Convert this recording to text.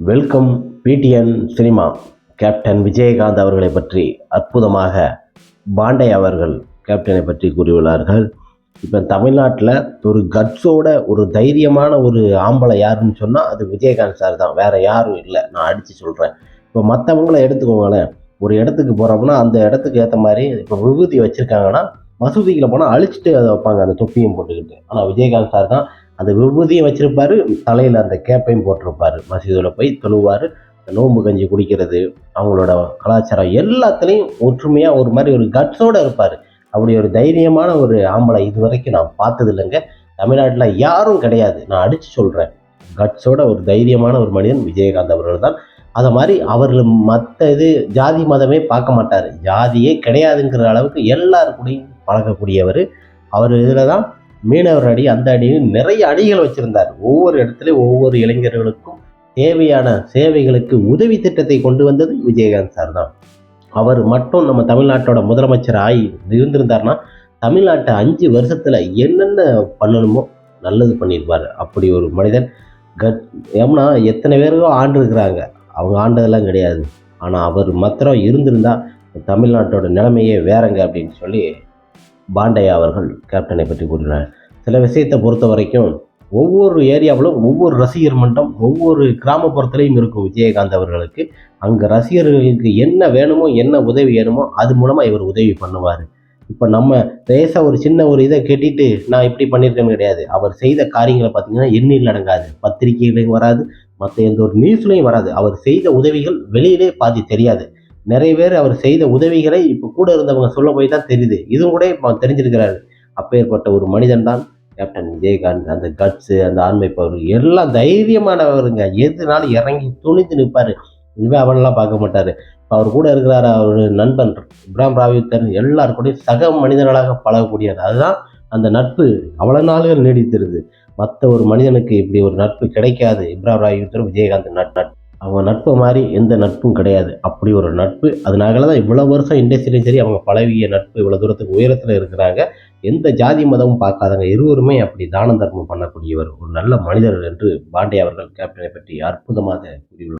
Welcome PTN cinema. Captain Vijayakanth அவர்களை பற்றி அற்புதமாக பாண்டே அவர்கள் கேப்டனை பற்றி கூறியுள்ளார்கள். இப்போ தமிழ்நாட்டில் ஒரு கட்ஸோட ஒரு தைரியமான ஒரு ஆம்பளை யாருன்னு சொன்னால் அது விஜயகாந்த் சார் தான். வேறு யாரும் இல்லை. நான் அடித்து சொல்கிறேன் இப்போ மற்றவங்கள எடுத்துக்கோங்களேன். ஒரு இடத்துக்கு போகிறோம்னா அந்த இடத்துக்கு ஏற்ற மாதிரி இப்போ விபூதி வச்சுருக்காங்கன்னா மசூதிகளை போனால் அழிச்சிட்டு அதை வைப்பாங்க அந்த தொப்பியும் போட்டுக்கிட்டு. ஆனால் விஜயகாந்த் சார் தான் அந்த விபூதியும் வச்சிருப்பாரு தலையில் அந்த கேப்பையும் போட்டிருப்பாரு. மசீதியில் போய் தொழுவார் நோம்பு கஞ்சி குடிக்கிறது அவங்களோட கலாச்சாரம் எல்லாத்துலேயும் ஒற்றுமையாக ஒரு மாதிரி ஒரு கட்ஸோடு இருப்பார். அப்படி ஒரு தைரியமான ஒரு ஆம்பளை இது வரைக்கும் நான் பார்த்தது இல்லைங்க தமிழ்நாட்டில் யாரும் கிடையாது. நான் அடித்து சொல்கிறேன் கட்ஸோட ஒரு தைரியமான ஒரு மனிதன் விஜயகாந்த் அவர்கள் தான். அதை மாதிரி அவர்கள் மற்ற இது ஜாதி மதமே பார்க்க மாட்டார். ஜாதியே கிடையாதுங்கிற அளவுக்கு எல்லாருக்கூடையும் பழகக்கூடியவர். அவர் இதில் தான் மீனவர் அடி அந்த அடின்னு நிறைய அடிகள் வச்சிருந்தார். ஒவ்வொரு இடத்துலையும் ஒவ்வொரு இளைஞர்களுக்கும் தேவையான சேவைகளுக்கு உதவி திட்டத்தை கொண்டு வந்தது விஜயகாந்த் சார் தான். அவர் மட்டும் நம்ம தமிழ்நாட்டோட முதலமைச்சர் ஆகி இருந்திருந்தார்னா தமிழ்நாட்டை அஞ்சு வருஷத்தில் என்னென்ன பண்ணணுமோ நல்லது பண்ணியிருப்பார். அப்படி ஒரு மனிதன். கட் ஏம்னா எத்தனை பேருக்கோ ஆண்டிருக்கிறாங்க அவங்க ஆண்டதெல்லாம் கிடையாது. ஆனால் அவர் மாத்திரம் இருந்திருந்தால் தமிழ்நாட்டோட நிலைமையே வேறங்க அப்படின்னு சொல்லி பாண்டையா அவர்கள் கேப்டனை பற்றி கூறினார். சில விஷயத்தை பொறுத்த வரைக்கும் ஒவ்வொரு ஏரியாவிலும் ஒவ்வொரு ரசிகர் மன்றம் ஒவ்வொரு கிராமப்புறத்துலையும் இருக்கும் விஜயகாந்த் அவர்களுக்கு அங்கே ரசிகர்களுக்கு என்ன வேணுமோ என்ன உதவி வேணுமோ அது மூலமாக இவர் உதவி பண்ணுவார். இப்போ நம்ம லேசாக ஒரு சின்ன ஒரு இதை கேட்டிட்டு நான் இப்படி பண்ணியிருக்கேன்னு கிடையாது. அவர் செய்த காரியங்களை பார்த்தீங்கன்னா எண்ணில் அடங்காது. பத்திரிகைகளையும் வராது மற்ற எந்த ஒரு நியூஸ்லையும் வராது. அவர் செய்த உதவிகள் வெளியிலே பாதி தெரியாது. நிறைய பேர் அவர் செய்த உதவிகளை இப்போ கூட இருந்தவங்க சொல்ல போய் தான் தெரியுது. இதுவும் கூட இப்போ தெரிஞ்சிருக்கிறாரு. அப்பேற்பட்ட ஒரு மனிதன் தான் கேப்டன் விஜயகாந்த். அந்த கட்ஸு அந்த ஆண்மை பவர் எல்லாம் தைரியமானவருங்க. எதுனாலும் இறங்கி துணிந்து நிற்பார் இனிமேல் அவனெல்லாம் பார்க்க மாட்டார். இப்போ அவர் கூட இருக்கிறார் அவர் நண்பன் இப்ராம் ராவித்தர் எல்லாருக்கூடையும் சக மனிதர்களாக பழகக்கூடியது அதுதான் அந்த நட்பு. அவ்வளோ நாள்கள் நீடித்திருது. மற்ற ஒரு மனிதனுக்கு இப்படி ஒரு நட்பு கிடைக்காது. இப்ராம் ராவித்தர் விஜயகாந்த் நட் நட் அவங்க நட்பு மாதிரி எந்த நட்பும் கிடையாது. அப்படி ஒரு நட்பு. அதனால தான் இவ்வளோ வருஷம் இண்டஸ்ட்ரியும் சரி அவங்க பழகிய நட்பு இவ்வளோ தூரத்துக்கு உயரத்தில் இருக்கிறாங்க. எந்த ஜாதி மதமும் பார்க்காதவங்க இருவருமே அப்படி தான தர்மம் பண்ணக்கூடியவர். ஒரு நல்ல மனிதர் என்று பாண்டே அவர்கள் கேப்டனை பற்றி அற்புதமாக கூறியுள்ளார்.